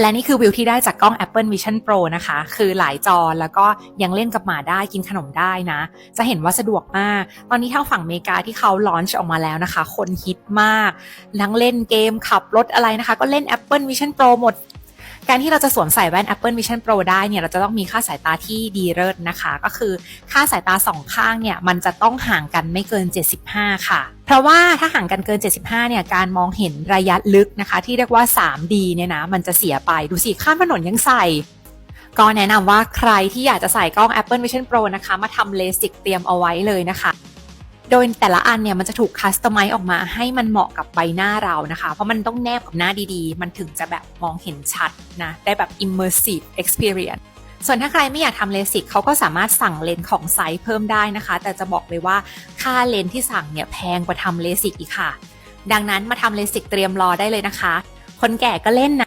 และนี่คือวิวที่ได้จากกล้อง Apple Vision Pro นะคะ คือหลายจอแล้วก็ยังเล่นกับหมาได้กินขนมได้นะ จะเห็นว่าสะดวกมาก ตอนนี้ทาฝั่งอเมริกาที่เขาลอนช์ออกมาแล้วนะคะ คนฮิตมาก ทั้งเล่นเกมขับรถอะไรนะคะ ก็เล่น Apple Vision Pro หมด การที่เราจะสวมใส่แว่น Apple Vision Pro ได้เนี่ยเราจะต้องมีค่าสายตาที่ดีเลิศนะคะ ก็คือค่าสายตาสองข้างเนี่ยมันจะต้องห่างกันไม่เกิน 75 ค่ะ เพราะว่าถ้าห่างกันเกิน 75 เนี่ยการมองเห็นระยะลึกนะคะ ที่เรียกว่า 3D เนี่ยนะมันจะเสียไปดูสิข้ามถนนยังใส่ก็แนะนำว่าใครที่อยากจะใส่กล้อง Apple Vision Pro นะคะ มาทำเลสิกเตรียมเอาไว้เลยนะคะ โดยแต่ละอันเนี่ยมันจะถูกคัสตอมไมซ์ออกมาให้มันเหมาะกับใบหน้าเรานะคะ เพราะมันต้องแนบกับหน้าดีๆ มันถึงจะแบบมองเห็นชัดนะ ได้แบบ immersive experience ส่วนถ้าใครไม่อยากทำเลสิกเขาก็สามารถสั่งเลนส์ของไซส์เพิ่มได้นะคะ แต่จะบอกเลยว่าค่าเลนส์ที่สั่งเนี่ยแพงกว่าทำเลสิกอีกค่ะ ดังนั้นมาทำเลสิกเตรียมรอได้เลยนะคะ คนแก่ก็เล่นนะ